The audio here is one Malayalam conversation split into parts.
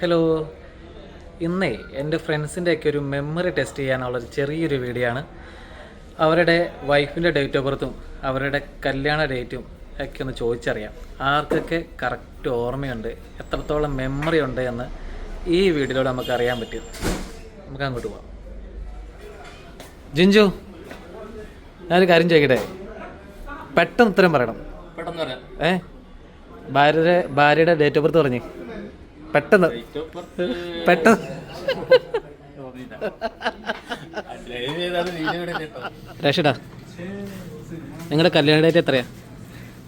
ഹലോ ഇന്നേ എന്റെ ഫ്രണ്ട്സിന്റെ ഒക്കെ ഒരു മെമ്മറി ടെസ്റ്റ് ചെയ്യാനുള്ള ഒരു ചെറിയൊരു വീഡിയോ ആണ് അവരുടെ വൈഫിന്റെ ഡേറ്റ് ഓഫ് ബർത്തും അവരുടെ കല്യാണ ഡേറ്റും ഒക്കെ ഒന്ന് ചോദിച്ചറിയാം. ആർക്കൊക്കെ കറക്റ്റ് ഓർമ്മയുണ്ട്? എത്രത്തോളം മെമ്മറി ഉണ്ട് എന്ന് ഈ വീഡിയോയിലൂടെ നമുക്ക് അറിയാൻ പറ്റും. നമുക്ക് അങ്ങോട്ട് പോവാം. ജിഞ്ചു ഞാനൊരു കാര്യം ചോദിക്കട്ടെ? പെട്ടെന്ന് ഉത്തരം പറയണം പെട്ടെന്ന് പറയാം ഏ ഭാര്യയുടെ ഭാര്യയുടെ ഡേറ്റ് ഓഫ് ബർത്ത് പറഞ്ഞേ പെട്ടെന്ന് പെട്ടെന്ന് രക്ഷിടാ നിങ്ങളുടെ കല്യാണ ഡേറ്റ് എത്രയാ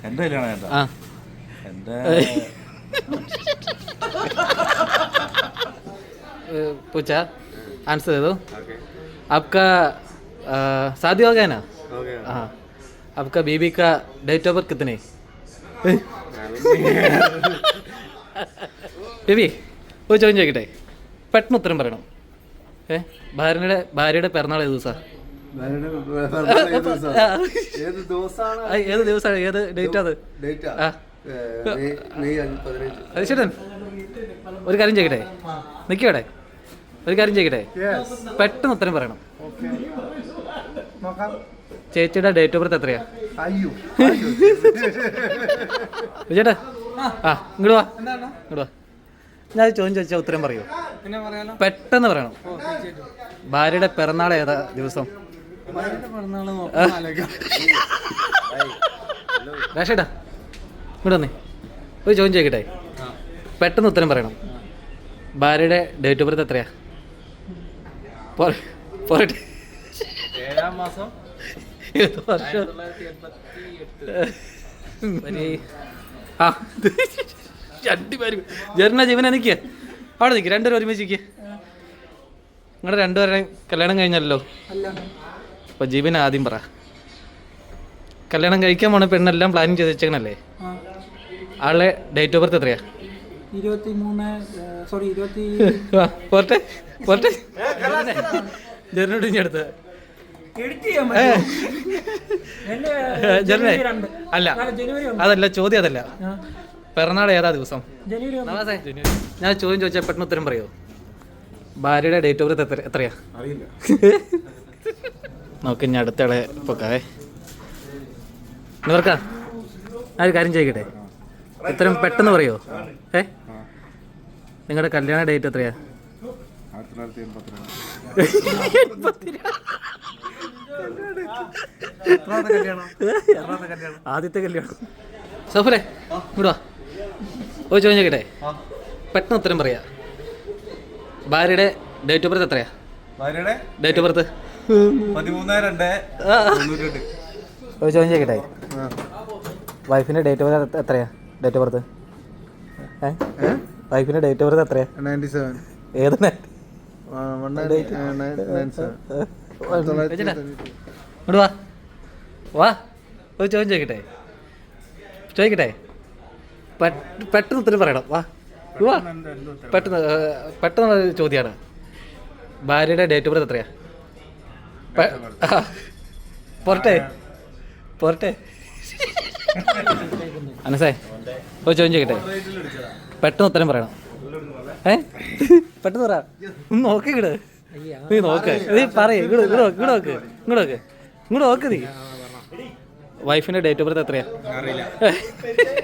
എന്റെ കല്യാണം കേട്ടോ ആ എന്റെ पूछा आंसर दे दो आपका आ, शादी हो गया ना हाँ आपका बीबी का डेट ऑफ बर्थ कितने ബേബി ഒരു ചോദ്യം ചോദിക്കട്ടെ പെട്ടെന്ന് ഉത്തരം പറയണം ഏ ഭാര്യയുടെ ഭാര്യയുടെ പിറന്നാൾ ഏത് ദിവസമാണ് ഏത് ദിവസമാണ് ഏത് ദിവസമാണ് ഏത് ഡേറ്റ് അത് ഡേറ്റ് ആ മെയ് അഞ്ച് പതിനഞ്ച് അത് ചേട്ടൻ ഒരു കാര്യം ചെയ്യട്ടെ നിൽക്കവിടെ ഒരു കാര്യം ചെയ്യട്ടെ പെട്ടെന്ന് ഉത്തരം പറയണം നോക്കാം ചേച്ചിയുടെ ഡേറ്റ് ഓഫ് ബർത്ത് എത്രയാ? അയ്യോ. ചേട്ടാ ആ. ഇങ്ങോട്ട് വാ. ഇങ്ങോട്ട് വാ. ഞാൻ ചോദ്യം ചോദിച്ചാൽ ഉത്തരം പറയൂ? പെട്ടെന്ന് പറയണം. ഭാര്യയുടെ പിറന്നാൾ ഏതാ ദിവസം? രാഷേട്ടാ ഇങ്ങോട്ട് വന്നേ. ഒരു ചോദ്യം ചോദിക്കട്ടെ? പെട്ടെന്ന് ഉത്തരം പറയണം. ഭാര്യയുടെ ഡേറ്റ് ഓഫ് ബർത്ത് എത്രയാ? പോരെ- പോരട്ടെ ഏഴാം മാസം? ഏത് വർഷം. ഒരു ആ. രണ്ടുപേരും. ജെറിന ജീവന നിൽക്കുക അവിടെ നിൽക്കുക രണ്ടുപേരും ഒരുമിച്ച് നിൽക്കുക നിങ്ങളുടെ രണ്ടുപേരുടെയും കല്യാണം കഴിഞ്ഞല്ലോ? അപ്പോൾ ജീവൻ ആദ്യം പറ. കല്യാണം കഴിക്കാൻ പോണ പെണ്ണെല്ലാം പ്ലാനിങ് ചെയ്ത് വെച്ചേക്കണല്ലേ ആളെ ഡേറ്റ് ഓഫ് ബർത്ത് എത്രയാ? ഇരുപത്തി മൂന്ന് സോറി ഇരുപത്തി ആ, പോരട്ടെ പോരട്ടെ. ജെറിനോട് ഇനി അടുത്ത്. അല്ല. അല്ല, ജനുവരി ഒന്ന്. അതല്ല ചോദ്യം അതല്ല. ആ, പിറന്നാൾ ഏതാ ദിവസം? ഞാൻ ചോദ്യം ചോദിച്ചാൽ പെട്ടെന്ന് ഉത്തരം പറയോ? ഭാര്യയുടെ ഡേറ്റ് ഓഫ് ബർത്ത് എത്രയാ? അറിയില്ല. നമുക്ക് ഇനി അടുത്തയാളെ പൊക്കാവേ. നിവർക്കാ ഞാൻ ഒരു കാര്യം ചോദിക്കട്ടെ? ഉത്തരം പെട്ടെന്ന് പറയോ? ഏ? നിങ്ങളുടെ കല്യാണ ഡേറ്റ് എത്രയാ? ആദ്യത്തെ കല്യാണം. സഫലെ ഓ ഒരു ചോദിച്ചോക്കട്ടെ പെട്ടെന്ന് ഉത്തരം പറയാ. ഭാര്യയുടെ ഡേറ്റ് ഓഫ് ബർത്ത് എത്രയാ? ഭാര്യയുടെ ഡേറ്റ് ഓഫ് ബർത്ത് പതിമൂന്ന് രണ്ട് ഒരു ചോദ്യം ചോദിക്കട്ടെ? വൈഫിന്റെ ഡേറ്റ് ഓഫ് ബർത്ത് എത്രയാ? ഡേറ്റ് ഓഫ് ബർത്ത് വൈഫിന്റെ ഡേറ്റ് ഓഫ് ബർത്ത് എത്രയാ? Ninety seven. ഏത് ഡേറ്റ് നയൻ സെവൻ ഇങ്ങോട്ട് വാ. വാ ഒരു ചോദ്യം ചോദിക്കട്ടെ? ചോദിക്കട്ടെ? പെട്ടെന്ന് ഉത്തരം പറയണം. വാ. വാ. പെട്ടെന്ന് പെട്ടെന്ന് ചോദ്യമാണ്. ഭാര്യയുടെ ഡേറ്റ് ഓഫ് ബർത്ത് എത്രയാ? പൊറട്ടെ പൊറട്ടെ അനസേ ഒരു ചോദ്യം ചോദിക്കട്ടെ? പെട്ടെന്ന് ഉത്തരം പറയണം. ഏ? പെട്ടെന്ന് പറ. ഇങ്ങട്. നീ നോക്ക്. നീ പറയേ. ഇങ്ങോട്ട് ഇങ്ങോട്ട് നോക്ക് ഇങ്ങോട്ട് നോക്ക്. ഇങ്ങോട്ട് നോക്ക് നീ. വൈഫിന്റെ ഡേറ്റ് ഓഫ് ബർത്ത് എത്രയാ?